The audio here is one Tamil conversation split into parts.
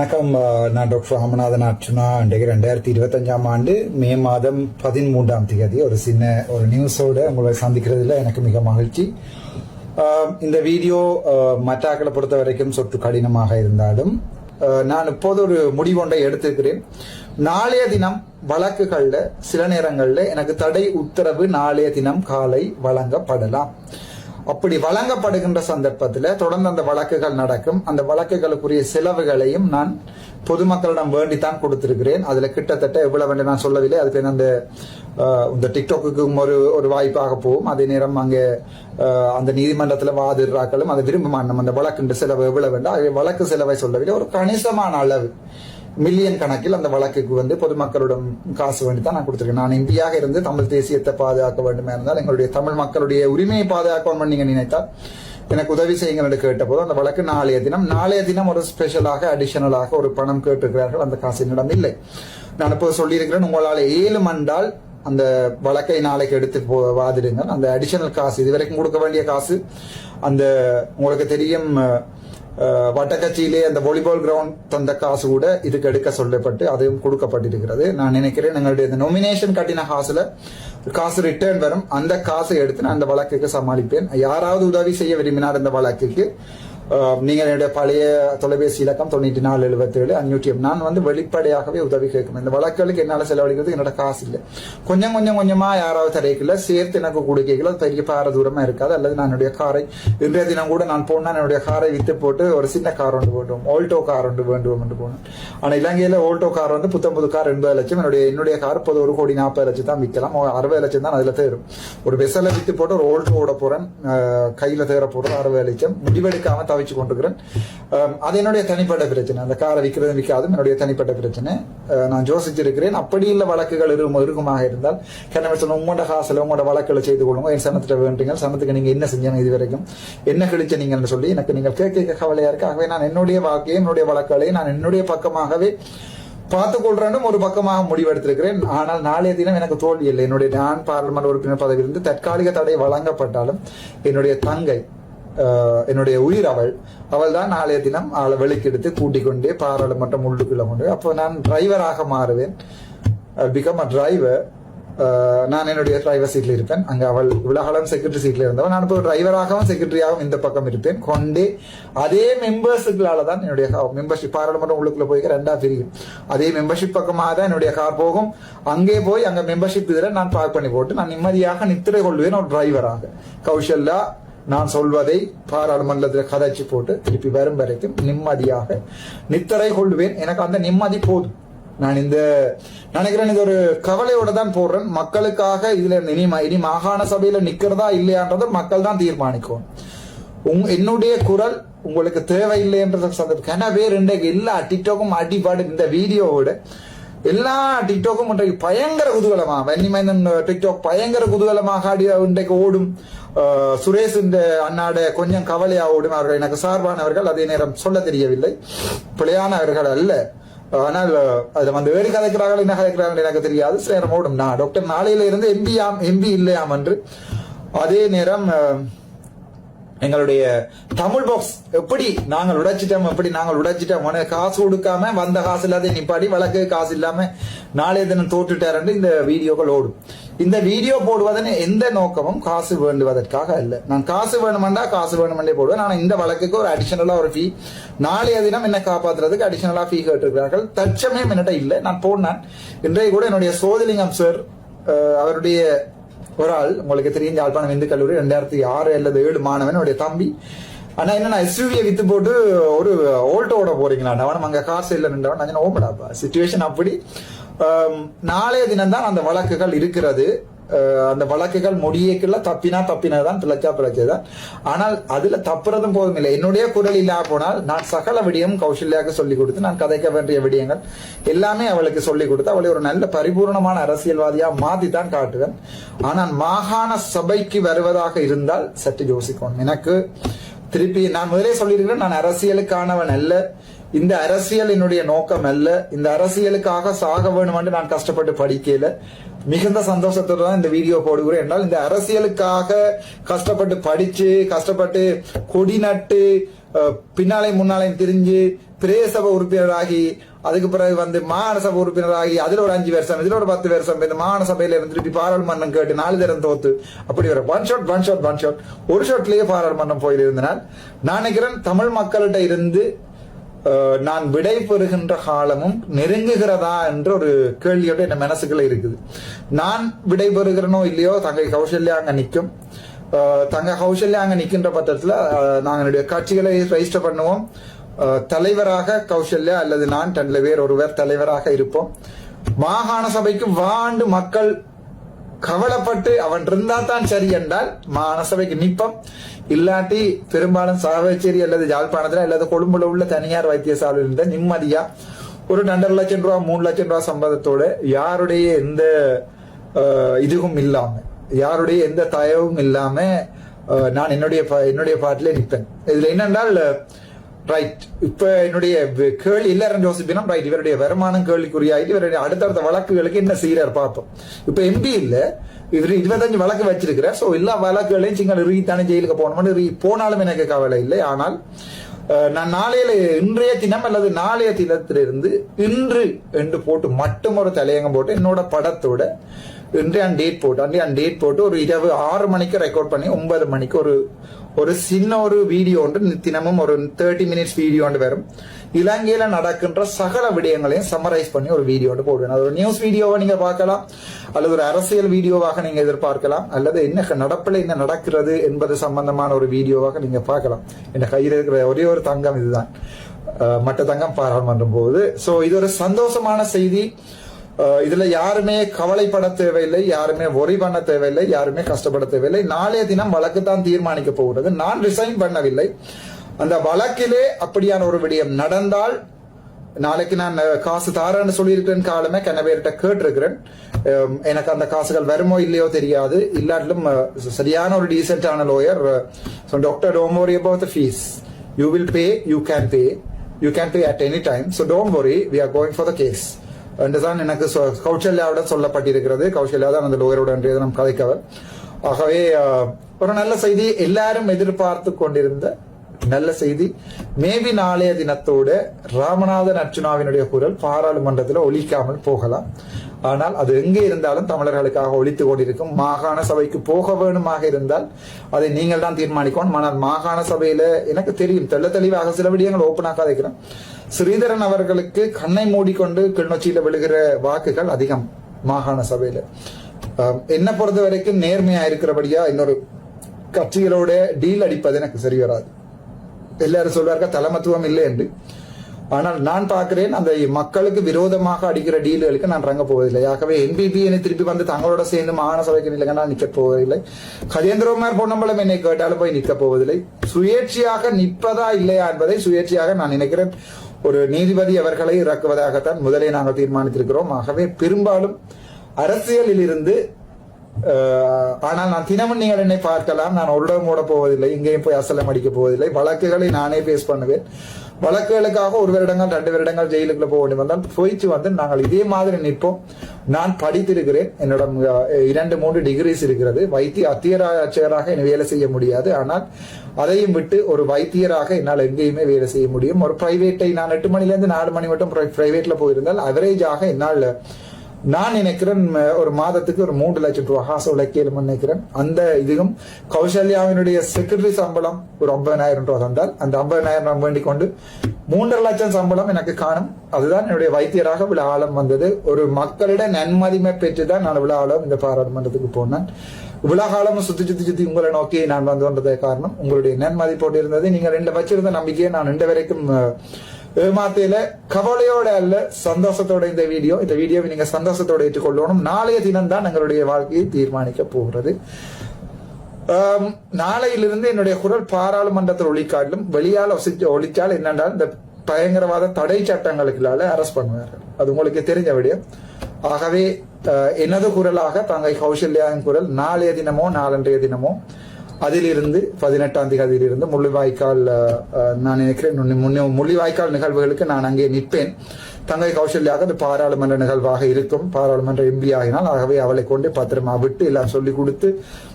வணக்கம் நான் டாக்டர் ராமநாதன் அர்ச்சுனா இன்றைக்கு ரெண்டாயிரத்தி இருபத்தஞ்சாம் ஆண்டு மே மாதம் பதிமூன்றாம் தேதி ஒரு சின்ன ஒரு நியூஸோட உங்களை சந்திக்கிறதுல எனக்கு மிக மகிழ்ச்சி. இந்த வீடியோ மற்றாக்களை பொறுத்த வரைக்கும் சொற்று கடினமாக இருந்தாலும் நான் இப்போது ஒரு முடிவொன்றை எடுத்திருக்கிறேன். நாளைய தினம் வழக்குகள்ல சில நேரங்கள்ல எனக்கு தடை உத்தரவு நாளைய தினம் காலை வழங்கப்படலாம். அப்படி வழங்கப்படுகின்ற சந்தர்ப்பத்தில் தொடர்ந்து அந்த வழக்குகள் நடக்கும். அந்த வழக்குகளுக்குரிய செலவுகளையும் நான் பொதுமக்களிடம் வேண்டித்தான் கொடுத்திருக்கிறேன். அதுல கிட்டத்தட்ட எவ்வளவு வேண்டும் நான் சொல்லவில்லை. அது பேர் அந்த இந்த டிக்டாக்குக்கும் ஒரு ஒரு வாய்ப்பாக போகும். அதே நேரம் அங்கே அந்த நீதிமன்றத்தில் வாதிடுறாக்களும் அதை விரும்ப மாட்டோம் அந்த வழக்குன்ற செலவு எவ்வளவு வேண்டாம் வழக்கு செலவை சொல்லவில்லை. ஒரு கணிசமான அளவு மில்லியன் கணக்கில் அந்த வழக்குக்கு வந்து பொதுமக்களிடம் காசு வேண்டி தான் நான் கொடுத்துருக்கேன். நான் இந்தியாக இருந்து தமிழ் தேசியத்தை பாதுகாக்க வேண்டுமே இருந்தால் எங்களுடைய தமிழ் மக்களுடைய உரிமையை பாதுகாக்க நீங்க நினைத்தால் எனக்கு உதவி செய்யுங்கள் என்று கேட்டபோது அந்த வழக்கு நாளைய தினம் நாளைய தினம் ஒரு ஸ்பெஷலாக அடிஷனலாக ஒரு பணம் கேட்டிருக்கிறார்கள். அந்த காசு என்னிடம் இல்லை நான் இப்போ சொல்லியிருக்கிறேன் உங்களால் ஏழு மண்டால் அந்த வழக்கை நாளைக்கு எடுத்து போ வாதிடுங்கள். அந்த அடிஷனல் காசு இதுவரைக்கும் கொடுக்க வேண்டிய காசு அந்த உங்களுக்கு தெரியும் வட்டக்கச்சியிலே வட்டக்கட்சியிலே அந்த வாலிபால் கிரவுண்ட் தந்த காசு கூட இதுக்கு எடுக்க சொல்லப்பட்டு அதுவும் கொடுக்கப்பட்டிருக்கிறது. நான் நினைக்கிறேன் எங்களுடைய இந்த நொமினேஷன் கட்டின காசுல காசு ரிட்டர்ன் வரும். அந்த காசை எடுத்து நான் அந்த வழக்குக்கு சமாளிப்பேன். யாராவது உதவி செய்ய விரும்பினார் அந்த வழக்குக்கு நீங்கள் என்னுடைய பழைய தொலைபேசி இலக்கம் தொண்ணூற்றி நாலு எழுபத்தி ஏழு அஞ்சூற்றி நான் வந்து வெளிப்படையாகவே உதவி கேட்கணும் இந்த வழக்குகளுக்கு என்னால் செலவழிக்கிறது என்னோட காசு இல்லை. கொஞ்சம் கொஞ்சம் கொஞ்சமா யாராவது தரைக்கல சேர்த்து எனக்கு கொடுக்கல பெரிய பார தூரமா இருக்காது. அல்லது நான் என்னுடைய காரை இன்றைய தினம் கூட நான் போனால் என்னுடைய காரை வித்து போட்டு ஒரு சின்ன கார் ஒன்று போட்டோம். ஓல்டோ கார் ஒன்று வேண்டுவோம் என்று போனோம். ஆனால் இலங்கையில் ஓல்டோ கார் வந்து புத்தம் புது கார் எண்பது லட்சம் என்னுடைய என்னுடைய கார் இப்போது ஒரு கோடி நாற்பது லட்சம் தான் விற்கலாம் அறுபது லட்சம் தான் அதில் தேரும். ஒரு பெசல வித்து போட்டு ஒரு ஓல்டோ ஓட போறேன். கையில் தேர போடுறது அறுபது லட்சம். முடிவெடுக்காம தவிச்சு கொண்டிருக்கிறேன் அது என்னுடைய தனிப்பட்ட பிரச்சனை. அந்த காரை விற்கிறது விற்காதும் என்னுடைய தனிப்பட்ட பிரச்சனை. நான் யோசிச்சிருக்கிறேன். அப்படி இல்ல வழக்குகள் இருக்கும் இருக்குமாக இருந்தால் கிணறு சொன்ன உங்களோட காசுல உங்களோட வழக்குகளை செய்து கொள்ளுங்க. என் சனத்திட்ட வேண்டுங்கள். சனத்துக்கு நீங்க என்ன செஞ்சீங்க இது வரைக்கும்? என்ன கழிச்ச நீங்கள்னு சொல்லி எனக்கு நீங்கள் கேட்க கவலையாக கவலையா இருக்கு. ஆகவே நான் என்னுடைய வாக்கையும் என்னுடைய வழக்குகளை நான் என்னுடைய பக்கமாகவே பார்த்துக் ஒரு பக்கமாக முடிவெடுத்திருக்கிறேன். ஆனால் நாளைய தினம் எனக்கு தோல்வி இல்லை. என்னுடைய நான் பாராளுமன்ற உறுப்பினர் பதவியிலிருந்து தற்காலிக தடை வழங்கப்பட்டாலும் என்னுடைய தங்கை என்னுடைய உயிர் அவள். அவள் தான் நாளைய தினம் அவளை வெளிக்கெடுத்து கூட்டிக் கொண்டே பாராளுமன்றம் உள்ளுக்குள்ள கொண்டு அப்போ நான் டிரைவராக மாறுவேன். பிகம் அ டிரைவர் நான் என்னுடைய டிரைவர் சீட்ல இருப்பேன். அங்க அவள் உலகளம் செக்ரட்டரி சீட்ல இருந்தவன் நான் இப்போ டிரைவராகவும் செக்ரட்டரியாகவும் இந்த பக்கம் இருப்பேன். கொண்டே அதே மெம்பர்ஸுகளால தான் என்னுடைய மெம்பர்ஷிப் பாராளுமன்றம் உள்ளுக்குள்ள போய் ரெண்டா பிரியும். அதே மெம்பர்ஷிப் பக்கமாக தான் என்னுடைய கார் போகும். அங்கே போய் அங்க மெம்பர்ஷிப் இதில் நான் பார்க் பண்ணி போட்டு நான் நிம்மதியாக நித்திரை கொள்வேன் ஒரு டிரைவராக கௌஷல்லா நான் சொல்வதை பாராளுமன்றத்தில் கதைச்சு போட்டு திருப்பி வரும் வரைக்கும் நிம்மதியாக நித்தரை கொள்வேன். எனக்கு அந்த நிம்மதி போதும். நான் இந்த நினைக்கிறேன் இது ஒரு கவலையோட தான் போடுறேன். மக்களுக்காக இதுல இனி இனி மாகாண சபையில நிக்கிறதா இல்லையான்றதை மக்கள் தான் தீர்மானிக்கும் உங் என்னுடைய குரல் உங்களுக்கு தேவையில்லை என்ற சந்தர்ப்பம் எனவே ரெண்டு எல்லா டிக்டாக்கும் அடிபாடு இந்த வீடியோவோட எல்லா டிக்டாக்கும் இன்றைக்கு பயங்கர குதூகலமா வன்னிமைந்தன் டிக்டாக் பயங்கர குதூகலமாக ஆடி இன்றைக்கு ஓடும் சுரேஷ் இந்த அண்ணாட கொஞ்சம் கவலையா ஓடும் அவர்கள். எனக்கு சார்பானவர்கள் அதே நேரம் சொல்ல தெரியவில்லை. பிழையானவர்கள் அல்ல. ஆனால் அது வந்து வேறு கதைக்கிறார்கள் என்ன கதைக்கிறார்கள் எனக்கு தெரியாது. சில நேரம் ஓடும். நான் டாக்டர் நாளையில இருந்து எம்பி எம்பி இல்லையாம் என்று. அதே நேரம் எங்களுடைய தமிழ் பாக்ஸ் எப்படி நாங்கள் உடைச்சிட்டோம் எப்படி நாங்கள் உடைச்சிட்டோம்? உனக்கு காசு கொடுக்காம வந்த காசு இல்லாத நிப்பாடி வழக்கு காசு இல்லாம நாளைய தினம் தோற்றுட்டாருன்னு இந்த வீடியோக்கள் ஓடும். இந்த வீடியோ போடுவதன் எந்த நோக்கமும் காசு வேண்டுவதற்காக அல்ல. நான் காசு வேணுமெண்டா காசு வேணுமெண்டே போடுவேன். ஆனால் இந்த வழக்குக்கு ஒரு அடிஷனலா ஒரு ஃபீ நாளைய தினம் என்ன காப்பாத்துறதுக்கு அடிஷனலா ஃபீ கேட்டிருக்கிறார்கள். தற்சமயம் என்னட்ட இல்லை. நான் போனேன். இன்றைய கூட என்னுடைய சோதிலிங்கம் சார் அவருடைய ஒரு ஆள் உங்களுக்கு தெரியும் யாழ்ப்பாணம் இந்து கல்லூரி ரெண்டாயிரத்தி ஆறு அல்லது ஏழு மாணவனுடைய தம்பி. ஆனா என்ன எஸ்யூவியை வித்து போட்டு ஒரு ஓல்ட்டோட போறீங்களா? அவன் அங்க காசு இல்லை நின்றவன் நான் ஓப்படாப்பா சுச்சுவேஷன் அப்படி. நாளைய தினம் தான் அந்த வழக்குகள் இருக்கிறது. அந்த வழக்குகள் முடியக்குள்ள தப்பினா தப்பினதான் பிழைச்சா பிழைச்சதான் ஆனால் அதுல தப்புறதும் போதும் இல்லை. என்னுடைய குரல் இல்லா போனால் நான் சகல விடியும் கௌசல்யாவுக்கு சொல்லிக் கொடுத்து நான் கதைக்க வேண்டிய விடயங்கள் எல்லாமே அவளுக்கு சொல்லிக் கொடுத்து அவளை ஒரு நல்ல பரிபூர்ணமான அரசியல்வாதியா மாத்தி தான் காட்டுவேன். ஆனால் மாகாண சபைக்கு வருவதாக இருந்தால் சற்று யோசிக்கணும். எனக்கு திருப்பி நான் முதலே சொல்லியிருக்கிறேன் நான் அரசியலுக்கானவன் அல்ல. இந்த அரசியல் என்னுடைய நோக்கம் அல்ல. இந்த அரசியலுக்காக சாக வேணுமென்று நான் கஷ்டப்பட்டு படிக்கல. மிகுந்த சந்தோஷத்தோட தான் இந்த வீடியோ போடுகிறேன். என்றால் இந்த அரசியலுக்காக கஷ்டப்பட்டு படிச்சு கஷ்டப்பட்டு கொடி நட்டு பின்னாலையும் முன்னாலையும் திரிஞ்சு பிரேசப சபை உறுப்பினராகி அதுக்கு பிறகு வந்து மாகாண சபை உறுப்பினராகி அதுல ஒரு அஞ்சு வருஷம் இதுல ஒரு பத்து வருஷம் இந்த மாகாண இருந்து திருப்பி பாராளுமன்றம் கேட்டு நாலு தரம் தோத்து அப்படி வர one shot one shot one shot ஒரு ஷாட்லயே பாராளுமன்றம் போயிருந்தனால் நான் நினைக்கிறேன் தமிழ் மக்கள்கிட்ட இருந்து நான் விடை பெறுகின்ற காலமும் நெருங்குகிறதா என்ற ஒரு கேள்வியோட என் மனசுக்குள்ள இருக்குது. நான் விடை பெறுகிறனோ இல்லையோ தங்கை கௌசல்யா அங்க நிற்கும் தங்க கௌசல்யா அங்க நிற்கின்ற பட்சத்துல நாங்கள் என்னுடைய கட்சிகளை ரெஜிஸ்டர் பண்ணுவோம். தலைவராக கௌசல்யா அல்லது நான் ரெண்டு பேர் ஒருவர் தலைவராக இருப்போம். மாகாண சபைக்கு வாண்டு மக்கள் கவலைப்பட்டு அவன் இருந்தா தான் சரி என்றால் மாநசபைக்கு நிற்போம். இல்லாட்டி பெரும்பாலும் சாவச்சேரி அல்லது யாழ்ப்பாணத்துல அல்லது கொழும்புல உள்ள தனியார் வைத்தியசாலையில் இருந்த நிம்மதியா ஒரு ரெண்டரை லட்சம் ரூபா மூணு லட்சம் ரூபா சம்பளத்தோட யாருடைய எந்த இதுவும் இல்லாம யாருடைய எந்த தயவும் இல்லாம நான் என்னுடைய பா- என்னுடைய பாட்டிலே நிற்பேன். இதுல என்னென்றால் ரைட் இப்ப என்னுடைய கேள்வி எல்லாரும் யோசிப்பினும் ரைட் இவருடைய வருமானம் கேள்விக்குறியாயிட்டு இவருடைய அடுத்தடுத்த வழக்குகளுக்கு என்ன செய்யறார் பார்ப்போம். இப்ப எம்பி இல்லை இவர் இருபத்தஞ்சு வழக்கு வச்சிருக்கிற சோ எல்லா வழக்குகளையும் சிங்கள் ரீத்தானே ஜெயிலுக்கு போகணும்னு ரீ போனாலும் எனக்கு கவலை இல்லை. ஆனால் நான் நாளையில இன்றைய தினம் அல்லது நாளைய தினத்திலிருந்து இன்று என்று போட்டு மட்டும் ஒரு தலையங்கம் போட்டு என்னோட படத்தோட இன்றைய டேட் போட்டு அன்றைய டேட் போட்டு ஒரு இரவு ஆறு மணிக்கு ரெக்கார்ட் பண்ணி ஒன்பது மணிக்கு ஒரு ஒரு சின்ன ஒரு வீடியோ ஒன்று தினமும் ஒரு தேர்ட்டி மினிட்ஸ் வீடியோ ஒன்று வரும். இலங்கையில நடக்கின்ற சகல விடயங்களையும் சம்மரைஸ் பண்ணி ஒரு வீடியோ ஒன்று போடுவேன். அது ஒரு நியூஸ் வீடியோவை நீங்க பார்க்கலாம். அல்லது ஒரு அரசியல் வீடியோவாக நீங்க எதிர்பார்க்கலாம். அல்லது என்ன நடப்பில் என்ன நடக்கிறது என்பது சம்பந்தமான ஒரு வீடியோவாக நீங்க பார்க்கலாம். என் கையில் இருக்கிற ஒரே ஒரு தங்கம் இதுதான். மற்ற தங்கம் பாராளுமன்றம் போகுது. சோ இது ஒரு சந்தோஷமான செய்தி. இதுல யாருமே கவலைப்பட தேவையில்லை யாருமே ஒரி பண்ண தேவையில்லை யாருமே கஷ்டப்பட தேவையில்லை. நாளைய தினம் வழக்கு தான் தீர்மானிக்க போகிறது. நான் ரிசைன் பண்ணவில்லை. அந்த வழக்கிலே அப்படியான ஒரு விடயம் நடந்தால் நாளைக்கு நான் காசு தாரேன்னு சொல்லியிருக்கிறேன் காலமே கனவேர்கிட்ட கேட்டிருக்கிறேன். எனக்கு அந்த காசுகள் வருமோ இல்லையோ தெரியாது. இல்லாட்டிலும் சரியான ஒரு டீசென்டான lawyer so doctor don't worry about the fees you will pay you can pay you can pay at any time so don't worry we are going for the case என்றுதான் எனக்கு கௌசல்யாவுடன் சொல்லப்பட்டிருக்கிறது. கௌசல்யா தான் அந்த லோயருடன் என்று தினம் கதைக்கவர். ஆகவே ஒரு நல்ல செய்தி எல்லாரும் எதிர்பார்த்து கொண்டிருந்த நல்ல செய்தி. மேபி நாளைய தினத்தோட ராமநாதன் அர்ச்சுனாவினுடைய குரல் பாராளுமன்றத்தில் ஒழிக்காமல் போகலாம். ஆனால் அது எங்கே இருந்தாலும் தமிழர்களுக்காக ஒழித்து கொண்டிருக்கும். மாகாண சபைக்கு போக வேணுமாக இருந்தால் அதை நீங்கள் தான் தீர்மானிக்கணும். ஆனால் மாகாண சபையில எனக்கு தெரியும். தெள்ள தெளிவாக சில விடயங்கள் ஓப்பனாக கதைக்கிறேன். ஸ்ரீதரன் அவர்களுக்கு கண்ணை மூடிக்கொண்டு கிளிநொச்சியில விழுகிற வாக்குகள் அதிகம் மாகாண சபையில. என்ன என்னை பொறுத்த வரைக்கும் நேர்மையா இருக்கிறபடியா இன்னொரு கட்சிகளோட டீல் அடிப்பது எனக்கு சரி வராது. எல்லாரும் சொல்வார்கள் தலைமத்துவம் இல்லை என்று. ஆனால் நான் பார்க்கிறேன் அந்த மக்களுக்கு விரோதமாக அடிக்கிற டீல்களுக்கு நான் ரங்க போவதில்லை. ஆகவே என்பிபி என்னை திருப்பி வந்து தங்களோட சேர்ந்து மாகாண சபைக்கு நிலைங்க நான் நிற்க போவதில்லை. கஜேந்திரகுமார் பொன்னம்பலம் என்னை கேட்டாலும் போய் நிற்க போவதில்லை. சுயேட்சையாக நிற்பதா இல்லையா என்பதை சுயேட்சையாக நான் நினைக்கிறேன். ஒரு நீதிபதி அவர்களை இறக்குவதாகத்தான் முதலே நாங்கள் தீர்மானித்திருக்கிறோம். ஆகவே பெரும்பாலும் அரசியலில் இருந்து ஆனால் நான் தினமும் நீங்கள் என்னை பார்க்கலாம். நான் ஒரு ஓட போவதில்லை இங்கேயும் போய் அசலம் அடிக்க போவதில்லை. வழக்குகளை நானே பேஸ் பண்ணுவேன். வழக்குகளுக்காக ஒரு வருடங்கள் ரெண்டு வருடங்கள் ஜெயிலுக்குள்ள போக வேண்டி வந்தால் போயிச்சு வந்து நாங்கள் இதே மாதிரி நிற்போம். நான் படித்திருக்கிறேன். என்னோட இரண்டு மூன்று டிகிரிஸ் இருக்கிறது. வைத்திய அத்தியராட்சியராக என்னை வேலை செய்ய முடியாது. ஆனால் அதையும் விட்டு ஒரு வைத்தியராக என்னால் எங்கேயுமே வேலை செய்ய முடியும். ஒரு பிரைவேட்டை நான் எட்டு மணிலேருந்து நாலு மணி மட்டும் பிரைவேட்ல போயிருந்தால் அவரேஜாக என்னால் நான் நினைக்கிறேன் ஒரு மாதத்துக்கு ஒரு மூன்று லட்சம் ரூபாய் காசு உழைக்கலும் நினைக்கிறேன். அந்த இதுவும் கௌசல்யாவினுடைய செக்ரட்டரி சம்பளம் ஒரு ஐம்பதனாயிரம் ரூபாய் தந்தால் அந்த ஐம்பதனாயிரம் ரூபாய் வேண்டிக் கொண்டு மூன்றரை லட்சம் சம்பளம் எனக்கு காணும். அதுதான் என்னுடைய வைத்தியராக விழாலம் வந்தது. ஒரு மக்களிட நன்மதிமை பெற்று தான் நான் விழாலம் இந்த பாராளுமன்றத்துக்கு போனேன். உலகாலமும் சுத்தி சுத்தி சுத்தி உங்களை நோக்கி நான் வந்து வந்ததே காரணம். உங்களுடைய நன்மதிப்போடு இருந்தது. நீங்கள் ரெண்டு வச்சிருந்த நம்பிக்கையை நான் ரெண்டு வரைக்கும் ஏமாத்தையில கவலையோட அல்ல சந்தோஷத்தோட இந்த வீடியோ. இந்த வீடியோவை நீங்க சந்தோஷத்தோட ஏற்றுக்கொள்ளணும். நாளைய தினம் தான் எங்களுடைய வாழ்க்கையை தீர்மானிக்க போகிறது. நாளையிலிருந்து என்னுடைய குரல் பாராளுமன்றத்தில் ஒழிக்காட்டிலும் வெளியால் ஒசிச்சு ஒழிச்சால் என்னென்றால் இந்த பயங்கரவாத தடை சட்டங்களுக்குள்ளால அரெஸ்ட் பண்ணுவார்கள். அது உங்களுக்கு தெரிஞ்ச விடயம். ஆகவே அஹ், எனது குரலாக தங்கை கௌசல்யாவின் குரல் நாளைய தினமோ நாளன்றைய தினமோ அதிலிருந்து பதினெட்டாம் தேதியிலிருந்து முள்ளிவாய்க்கால் நான் நினைக்கிறேன் முன்னே முள்ளிவாய்க்கால் நிகழ்வுகளுக்கு நான் அங்கே நிற்பேன். தங்கை கௌசல்யாக அது பாராளுமன்ற நிகழ்வாக இருக்கும். பாராளுமன்ற எம்பி ஆகினால் ஆகவே அவளை கொண்டு பத்திரமா விட்டு எல்லாம் சொல்லி கொடுத்து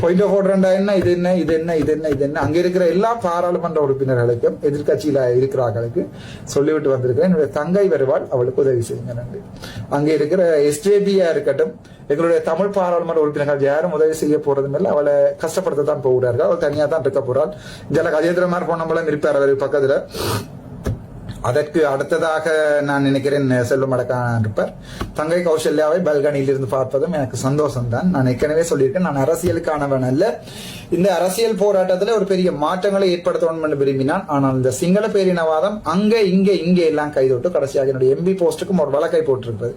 பாயிண்ட் ஆஃப் ஆர்டர்ண்டா என்ன? இது என்ன? இது என்ன? இது என்ன? இது என்ன? அங்க இருக்கிற எல்லா பாராளுமன்ற உறுப்பினர்களுக்கும் எதிர்க்கட்சியில இருக்கிறார்களுக்கு சொல்லிவிட்டு வந்திருக்கிறேன். என்னுடைய தங்கை வருவாள் அவளுக்கு உதவி செய்யுங்க. நன்றி. அங்கே இருக்கிற எஸ்ஜேபியா இருக்கட்டும் எங்களுடைய தமிழ் பாராளுமன்ற உறுப்பினர்கள் யாரும் உதவி செய்ய போறதும் இல்லை. அவளை கஷ்டப்படுத்த தான் போகிறார்கள். அவள் தனியா தான் இருக்க போறாள். இந்த கஜேந்திரமார் போனவங்களும் இருப்பார் அவர் பக்கத்துல. அதற்கு அடுத்ததாக நான் நினைக்கிறேன் செல்வம் அடக்கான் இருப்பார். தங்கை கௌசல்யாவை பல்கனியில் இருந்து பார்ப்பதும் எனக்கு சந்தோஷம் தான் நான் ஏற்கனவே சொல்லியிருக்கேன் நான் அரசியலுக்கானவன் அல்ல. இந்த அரசியல் போராட்டத்தில் ஒரு பெரிய மாற்றங்களை ஏற்படுத்தணும் என்று விரும்பினான். ஆனால் இந்த சிங்கள பேரினவாதம் அங்கே இங்கே இங்கே எல்லாம் கைதொட்டு கடைசியாக என்னுடைய எம்பி போஸ்ட்டுக்கும் ஒரு வழக்கை போட்டிருப்பது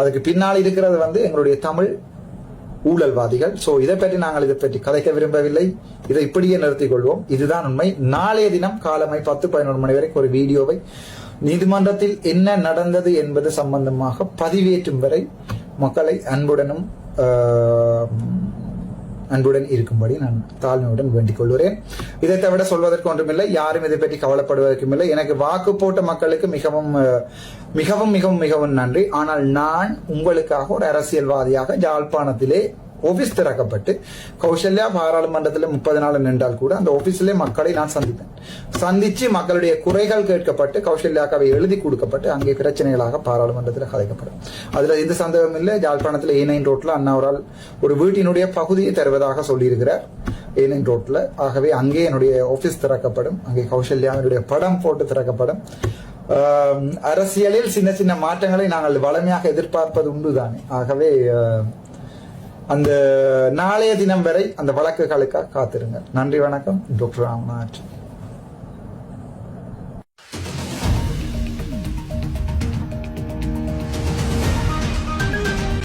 அதுக்கு பின்னால் இருக்கிறது வந்து எங்களுடைய தமிழ் ஊழல்வாதிகள். சோ இதை பற்றி நாங்கள் இதை பற்றி கதைக்க விரும்பவில்லை. இதை இப்படியே நிறுத்திக் கொள்வோம். இதுதான் உண்மை. நாளைய தினம் காலமை பத்து பதினொரு மணி வரைக்கும் ஒரு வீடியோவை நீதிமன்றத்தில் என்ன நடந்தது என்பது சம்பந்தமாக பதிவேற்றும் வரை மக்களை அன்புடனும் ஆஹ், அன்புடன் இருக்கும்படி நான் தாழ்மையுடன் வேண்டிக் கொள்கிறேன். இதை தவிர சொல்வதற்கு ஒன்றுமில்லை. யாரும் இதை பற்றி கவலைப்படுவதற்கும் இல்லை. எனக்கு வாக்கு போட்ட மக்களுக்கு மிகவும் மிகவும் மிகவும் மிகவும் நன்றி. ஆனால் நான் உங்களுக்காக ஒரு அரசியல்வாதியாக யாழ்ப்பாணத்திலே ஆஃபீஸ் திறக்கப்பட்டு கௌசல்யா பாராளுமன்றத்தில் முப்பது நாள் நின்றால் கூட அந்த ஆபீஸிலே மக்களை நான் சந்தித்தேன் சந்தித்து மக்களுடைய குறைகள் கேட்கப்பட்டு கௌசல்யாக்காவை எழுதி கொடுக்கப்பட்டு அங்கே பிரச்சனைகளாக பாராளுமன்றத்தில் கலைக்கப்படும். அதில் எந்த சந்தேகம் இல்லை. யாழ்ப்பாணத்தில் ஏனைன் ரோட்டில் அண்ணாவரால் ஒரு வீட்டினுடைய பகுதியை தருவதாக சொல்லியிருக்கிறார். ஏனைன் ரோட்டில். ஆகவே அங்கே என்னுடைய ஆஃபீஸ் திறக்கப்படும். அங்கே கௌசல்யாவினுடைய படம் போட்டு திறக்கப்படும். அரசியலில் சின்ன சின்ன மாற்றங்களை நாங்கள் வளமையாக எதிர்பார்ப்பது உண்டுதானே. ஆகவே அந்த நாளைய தினம் வரை அந்த வழக்குகளுக்காக காத்திருங்க நன்றி வணக்கம். டாக்டர் ராமநாத்.